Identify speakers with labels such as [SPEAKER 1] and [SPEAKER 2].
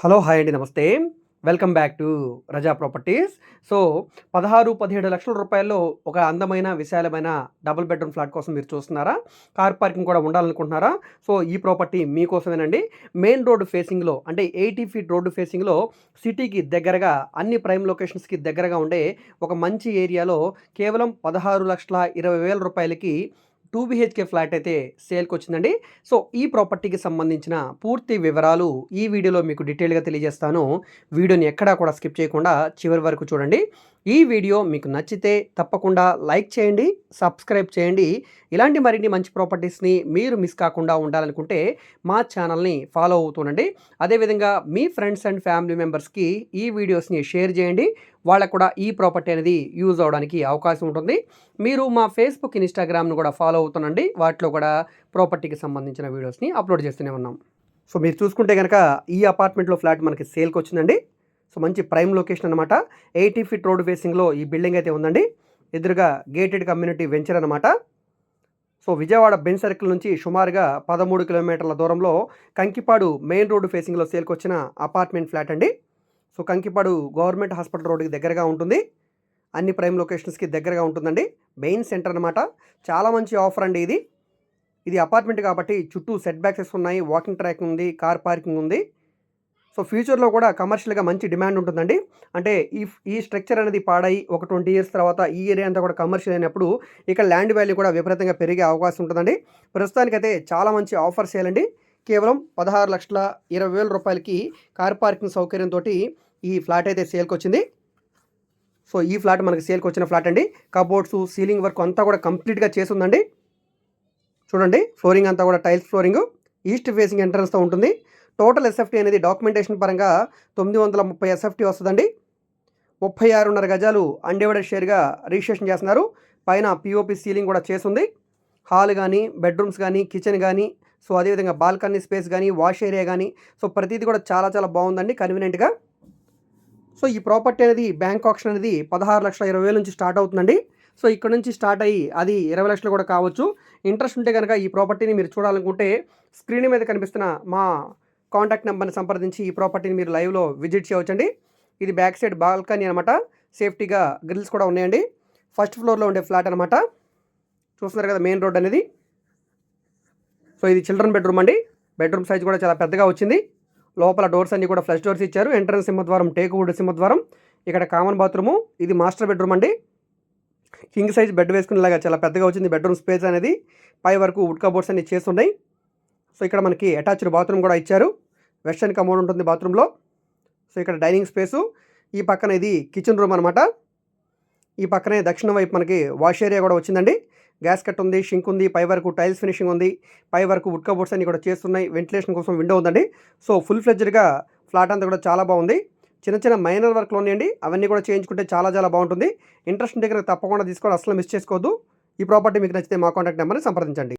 [SPEAKER 1] Hello hi అండి నమస్తే. Welcome back to Raza properties. So పదహారు పదిహేడు లక్షల రూపాయల్లో ఒక అందమైన విశాలమైన డబుల్ బెడ్రూమ్ ఫ్లాట్ కోసం మీరు చూస్తున్నారా? కార్ పార్కింగ్ కూడా ఉండాలనుకుంటున్నారా? సో ఈ ప్రాపర్టీ మీకోసమేనండి. మెయిన్ రోడ్డు ఫేసింగ్లో అంటే ఎయిటీ ఫీట్ రోడ్డు ఫేసింగ్లో సిటీకి దగ్గరగా అన్ని ప్రైమ్ లొకేషన్స్కి దగ్గరగా ఉండే ఒక మంచి ఏరియాలో కేవలం పదహారు లక్షల ఇరవై వేల రూపాయలకి టూ బిహెచ్కే ఫ్లాట్ అయితే సేల్కి వచ్చిందండి సో ఈ ప్రాపర్టీకి సంబంధించిన పూర్తి వివరాలు ఈ వీడియోలో మీకు డీటెయిల్గా తెలియజేస్తాను. వీడియోని ఎక్కడా కూడా స్కిప్ చేయకుండా చివరి వరకు చూడండి. ఈ వీడియో మీకు నచ్చితే తప్పకుండా లైక్ చేయండి సబ్స్క్రైబ్ చేయండి. ఇలాంటి మరిన్ని మంచి ప్రాపర్టీస్ని మీరు మిస్ కాకుండా ఉండాలనుకుంటే మా ఛానల్ని ఫాలో అవుతుండండి అదేవిధంగా మీ ఫ్రెండ్స్ అండ్ ఫ్యామిలీ మెంబర్స్కి ఈ వీడియోస్ని షేర్ చేయండి. వాళ్ళకు కూడా ఈ ప్రాపర్టీ అనేది యూజ్ అవడానికి అవకాశం ఉంటుంది. మీరు మా ఫేస్బుక్ ఇన్స్టాగ్రామ్ను కూడా ఫాలో అవుతుండండి. వాటిలో కూడా ప్రాపర్టీకి సంబంధించిన వీడియోస్ని అప్లోడ్ చేస్తూనే ఉన్నాం. సో మీరు చూసుకుంటే కనుక ఈ అపార్ట్మెంట్లో ఫ్లాట్ మనకి సేల్కి వచ్చిందండి. సో మంచి ప్రైమ్ లొకేషన్ అనమాట ఎయిటీ ఫీట్ రోడ్ ఫేసింగ్లో ఈ బిల్డింగ్ అయితే ఉందండి. ఎదురుగా గేటెడ్ కమ్యూనిటీ వెంచర్ అనమాట సో విజయవాడ బెన్ సర్కిల్ నుంచి సుమారుగా పదమూడు కిలోమీటర్ల దూరంలో కంకిపాడు మెయిన్ రోడ్డు ఫేసింగ్లో సేల్కొచ్చిన అపార్ట్మెంట్ ఫ్లాట్ అండి. సో కంకిపాడు గవర్నమెంట్ హాస్పిటల్ రోడ్డుకి దగ్గరగా ఉంటుంది. అన్ని ప్రైమ్ లొకేషన్స్కి దగ్గరగా ఉంటుందండి. మెయిన్ సెంటర్ అనమాట చాలా మంచి ఆఫర్ అండి ఇది. ఇది అపార్ట్మెంట్ కాబట్టి చుట్టూ సెట్ బ్యాక్సెస్ ఉన్నాయి. వాకింగ్ ట్రాక్ ఉంది. కార్ పార్కింగ్ ఉంది. సో ఫ్యూచర్లో కూడా కమర్షియల్గా మంచి డిమాండ్ ఉంటుందండి. అంటే ఈ ఈ స్ట్రక్చర్ అనేది పాడై ఒక ట్వంటీ ఇయర్స్ తర్వాత ఈ ఏరియా అంతా కూడా కమర్షియల్ అయినప్పుడు ఇక్కడ ల్యాండ్ వాల్యూ కూడా విపరీతంగా పెరిగే అవకాశం ఉంటుందండి. ప్రస్తుతానికైతే చాలా మంచి ఆఫర్స్ చేయాలండి. కేవలం పదహారు లక్షల ఇరవై వేల రూపాయలకి కార్ పార్కింగ్ సౌకర్యంతో ఈ ఫ్లాట్ అయితే సేల్కి వచ్చింది. సో ఈ ఫ్లాట్ మనకి సేల్కి వచ్చిన ఫ్లాట్ అండి. కబోర్డ్స్ సీలింగ్ వర్క్ అంతా కూడా కంప్లీట్గా చేసి ఉందండి. చూడండి ఫ్లోరింగ్ అంతా కూడా టైల్స్ ఫ్లోరింగ్. ఈస్ట్ ఫేసింగ్ ఎంట్రన్స్తో ఉంటుంది. టోటల్ ఎస్ఎఫ్టీ అనేది డాక్యుమెంటేషన్ పరంగా తొమ్మిది వందల ముప్పై ఎస్ఎఫ్టీ వస్తుందండి. ముప్పై ఆరున్నర గజాలు అన్డివైడెడ్ షేర్గా రిజిస్ట్రేషన్ చేస్తున్నారు. పైన పిఓపి సీలింగ్ కూడా చేసింది హాల్ కానీ బెడ్రూమ్స్ కానీ కిచెన్ కానీ సో అదేవిధంగా బాల్కనీ స్పేస్ కానీ వాష్ ఏరియా కానీ సో ప్రతిదీ కూడా చాలా చాలా బాగుందండి కన్వీనియంట్గా సో ఈ ప్రాపర్టీ అనేది బ్యాంక్ ఆప్షన్ అనేది పదహారు లక్షల ఇరవై వేల నుంచి స్టార్ట్ అవుతుందండి. సో ఇక్కడ నుంచి స్టార్ట్ అయ్యి అది ఇరవై లక్షలు కూడా కావచ్చు. ఇంట్రెస్ట్ ఉంటే కనుక ఈ ప్రాపర్టీని మీరు చూడాలనుకుంటే స్క్రీన్ మీద కనిపిస్తున్న మా కాంటాక్ట్ నెంబర్ని సంప్రదించి ఈ ప్రాపర్టీని మీరు లైవ్లో విజిట్ చేయవచ్చండి. ఇది బ్యాక్ సైడ్ బాల్కనీ అనమాట సేఫ్టీగా గ్రిల్స్ కూడా ఉన్నాయండి. ఫస్ట్ ఫ్లోర్లో ఉండే ఫ్లాట్ అనమాట చూస్తున్నారు కదా మెయిన్ రోడ్ అనేది. సో ఇది చిల్డ్రన్ బెడ్రూమ్ అండి. బెడ్రూమ్ సైజ్ కూడా చాలా పెద్దగా వచ్చింది. లోపల డోర్స్ అన్ని కూడా ఫ్లష్ డోర్స్ ఇచ్చారు. ఎంట్రన్స్ సింహద్వారం టేక్ వుడ్ సింహద్వారం ఇక్కడ కామన్ బాత్రూము. ఇది మాస్టర్ బెడ్రూమ్ అండి. కింగ్ సైజ్ బెడ్ వేసుకునేలాగా చాలా పెద్దగా వచ్చింది బెడ్రూమ్ స్పేస్ అనేది. పై వరకు వుడ్ కబోర్డ్స్ అన్ని చేస్తున్నాయి. సో ఇక్కడ మనకి అటాచ్డ్ బాత్రూమ్ కూడా ఇచ్చారు. వెస్టర్న్ కమోడ్ ఉంటుంది బాత్రూంలో. సో ఇక్కడ డైనింగ్ స్పేసు. ఈ పక్కన ఇది కిచెన్ రూమ్ అనమాట ఈ పక్కనే దక్షిణ వైపు మనకి వాష్ ఏరియా కూడా వచ్చిందండి. గ్యాస్ కట్ ఉంది షింక్ ఉంది పై వరకు టైల్స్ ఫినిషింగ్ ఉంది. పై వరకు వుడ్ కబోర్డ్స్ అన్ని కూడా చేస్తున్నాయి. వెంటిలేషన్ కోసం విండో ఉందండి. సో ఫుల్ ఫ్లెడ్జ్డ్గా ఫ్లాట్ అంతా కూడా చాలా బాగుంది. చిన్న చిన్న మైనర్ వర్క్లు ఉన్నాయండి. అవన్నీ కూడా చేయించుకుంటే చాలా చాలా బాగుంటుంది. ఇంట్రెస్ట్ దగ్గర తప్పకుండా తీసుకోవడం అసలు మిస్ చేసుకోవద్దు. ఈ ప్రాపర్టీ మీకు నచ్చితే మా కాంటాక్ట్ నెంబర్ని సంప్రదించండి.